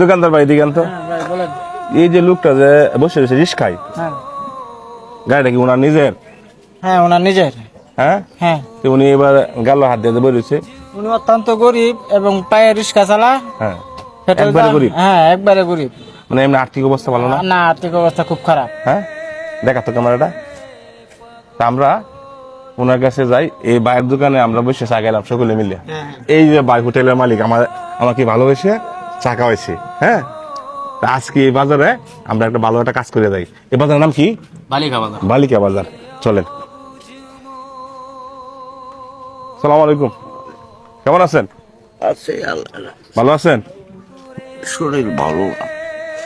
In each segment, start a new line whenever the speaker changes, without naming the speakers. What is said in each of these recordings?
দোকানদার ভাই দিগান তো হ্যাঁ, এই যে লোকটা যে বসে বসে রিস হ্যাঁ। গাড়িটা কি ওনার নিজের
হ্যাঁ ওনার নিজের
হ্যাঁ হ্যাঁ উনি এবার হাত দিয়ে
উনি অত্যন্ত গরিব এবং পায়ে চালা হ্যাঁ গরিব হ্যাঁ একবারে গরিব
মানে এমনি আর্থিক অবস্থা ভালো না
না আর্থিক অবস্থা খুব খারাপ
হ্যাঁ দেখা তো ক্যামেরাটা আমরা ওনার কাছে যাই এই বাইয়ের দোকানে আমরা বসে সাগাইলাম সকলে মিলে হ্যাঁ, এই যে বাই হোটেলের মালিক আমার আমাকে ভালোবেসে চাকা হয়েছে হ্যাঁ আজকে এই বাজারে আমরা একটা ভালো একটা কাজ করে দেয় এই বাজারের নাম কি বালিকা বাজার বালিকা বাজার চলেন সালাম আলাইকুম কেমন আছেন আছি ভালো আছেন
শরীর ভালো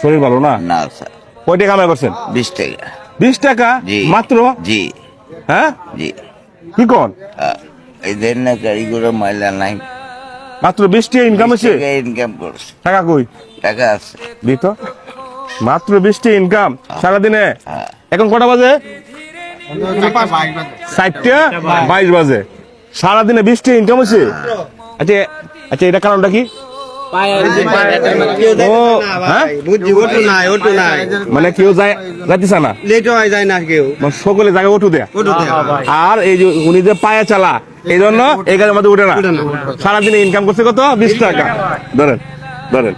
শরীর ভালো না না স্যার
কয় টাকা কামাই করছেন বিশ টাকা বিশ টাকা মাত্র জি হ্যাঁ জি কি কোন
দেন না গাড়ি ঘোড়া মাইলা নাই
মাত্র বিশ ইনকাম আছে
ইনকাম করছে টাকা কই টাকা আছে
তো মাত্র বিশ টাকা ইনকাম সারাদিনে হ্যাঁ। এখন কটা বাজে ষাটটা বাইশ বাজে সারাদিনে বিশ ইনকাম আছে আচ্ছা আচ্ছা এটা কারণটা কি হ্যাঁ? মানে মানে সকলে আর এই যে উনি যে চালা এই জন্য উঠে না ইনকাম করছে কত বিশ টাকা ধরেন ধরেন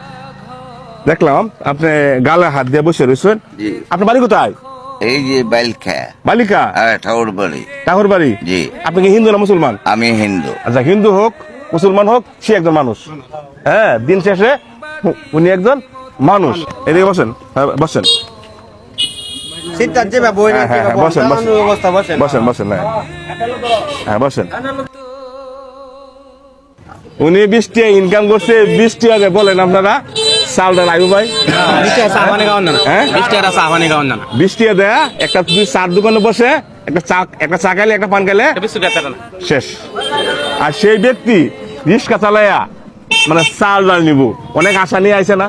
দেখলাম আপনি গালে হাত দিয়ে বসে রয়েছেন আপনার বাড়ি কোথায়
এই যে বালিকা বালিকা হ্যাঁ, ঠাকুর বাড়ি ঠাকুর বাড়ি জি
আপনি হিন্দু না মুসলমান
আমি হিন্দু
আচ্ছা হিন্দু হোক মুসলমান হোক সে একজন মানুষ হ্যাঁ দিন শেষে উনি একজন মানুষ এদিকে বসেন হ্যাঁ বসেন বৃষ্টি ইনকাম করছে বৃষ্টি আগে বলেন আপনারা চালটা লাগবে ভাই বৃষ্টি দেয়া হ্যাঁ? একটা চার দোকানে বসে একটা চা একটা চা খাইলে একটা পান খাইলে শেষ আর সেই ব্যক্তি রিক্সা চালাইয়া মানে চাল ডাল নিব অনেক আশা নিয়ে আইছে না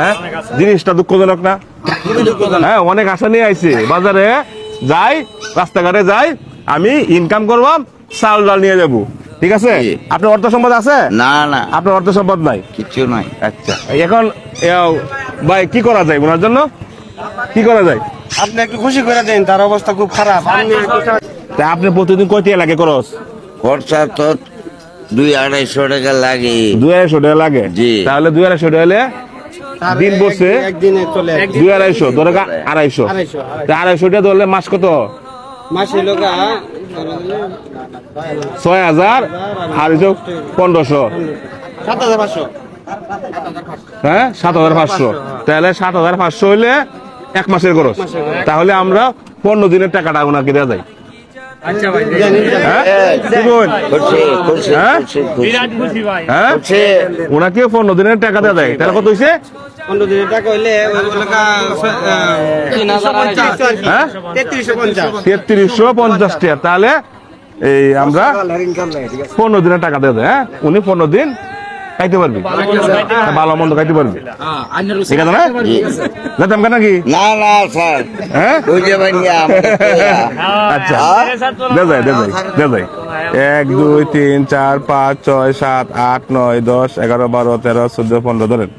হ্যাঁ জিনিসটা দুঃখজনক না হ্যাঁ অনেক আশা নিয়ে আইছে বাজারে যাই রাস্তাঘাটে যাই আমি ইনকাম করব চাল ডাল নিয়ে যাব ঠিক আছে আপনার অর্থ সম্পদ আছে না না আপনার অর্থ সম্পদ নাই কিছু নাই আচ্ছা এখন ভাই কি করা যায় ওনার জন্য কি করা যায়
আপনি একটু খুশি করে দেন তার অবস্থা খুব খারাপ
আপনি প্রতিদিন কয়টি লাগে খরচ
খরচা তো দুই আড়াইশো টাকা লাগে
দুই আড়াইশো টাকা লাগে জি তাহলে দুই আড়াইশো টাকা হলে দিন বসে দুই আড়াইশো ধরে আড়াইশো আড়াইশো টাকা ধরলে মাস কত ছয় হাজার আড়াইশো পনেরোশো সাত হাজার পাঁচশো হ্যাঁ সাত হাজার পাঁচশো তাহলে সাত হাজার পাঁচশো হইলে এক মাসের খরচ তাহলে আমরা পনেরো দিনের টাকাটা ওনাকে দেওয়া যায় পনেরো দিনের টাকা কত হয়েছে তেত্রিশশো পঞ্চাশ টাকা তাহলে এই আমরা পনেরো দিনের টাকা দেওয়া হ্যাঁ উনি পনেরো দিন খাইতে পারবি ভালো মন্দ খাইতে পারবি ঠিক আছে না যেতাম কেন কি
না না স্যার
হ্যাঁ আচ্ছা হ্যাঁ? দে যাই দে যাই দে যাই এক দুই তিন চার পাঁচ ছয় সাত আট নয় দশ এগারো বারো তেরো চোদ্দ পনেরো ধরেন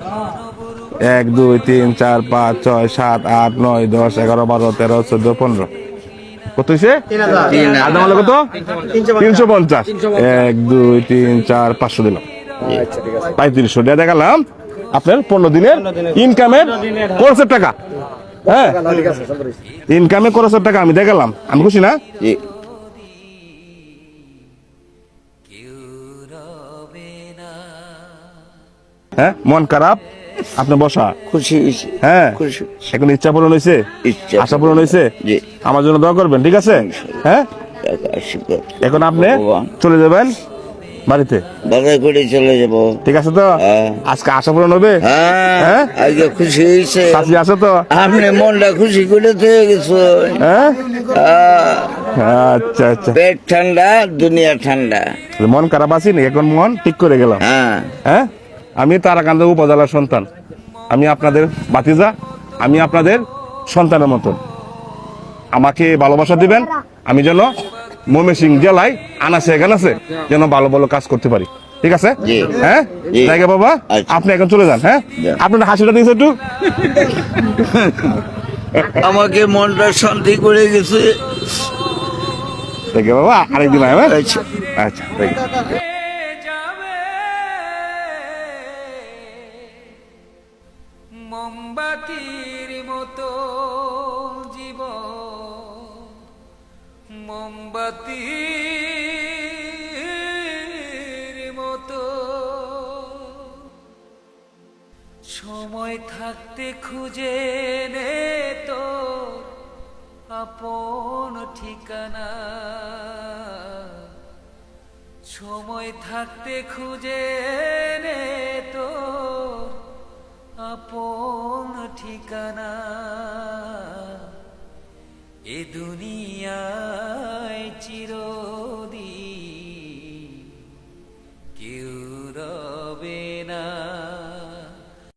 এক দুই তিন চার পাঁচ ছয় সাত আট নয় দশ এগারো বারো তেরো চোদ্দ পনেরো কত হয়েছে আদাম কত তিনশো পঞ্চাশ এক দুই তিন চার পাঁচশো দিলাম পঁয়ত্রিশশো টাকা আচ্ছা, দেখালাম আপনার পনেরো দিনের ইনকামের খরচের টাকা হ্যাঁ টাকা আমি আমি খুশি না হ্যাঁ মন খারাপ আপনি বসা খুশি হ্যাঁ এখন ইচ্ছা পূরণ হয়েছে আশা পূরণ হয়েছে আমার জন্য দোয়া করবেন ঠিক আছে হ্যাঁ আচ্ছা, আচ্ছা। এখন আপনি চলে যাবেন বাড়িতে
বাজার করে চলে যাব
ঠিক আছে তো হ্যাঁ। আজকে আশা পূরণ হবে
হ্যাঁ, হ্যাঁ আজকে খুশি হয়েছে সাথী আছো তো আপনি মনটা খুশি করে থেকে গেছ
হ্যাঁ? হ্যাঁ আচ্ছা আচ্ছা
পেট ঠান্ডা দুনিয়া ঠান্ডা
মন খারাপ আছি না এখন মন ঠিক করে গেলাম হ্যাঁ হ্যাঁ আমি তারাকান্ত উপজেলার সন্তান আমি আপনাদের বাতিজা আমি আপনাদের সন্তানের মতো আমাকে ভালোবাসা দিবেন আমি যেন ময়মনসিং জেলায় আনাছে এখানে আছে যেন ভালো ভালো কাজ করতে পারি ঠিক আছে হ্যাঁ জায়গা বাবা আচ্ছা। আপনি এখন চলে যান হ্যাঁ আপনার হাসিটা দিয়েছে
একটু আমাকে মনটা শান্তি করে গেছে
দেখে বাবা আরেকদিন আয় হ্যাঁ? আচ্ছা আচ্ছা মোমবাতির মতো মোমবাতি মতো সময় থাকতে খুঁজে নে তো আপন ঠিকানা সময় থাকতে খুঁজে নে তো আপন ঠিকানা এ দুনিয়া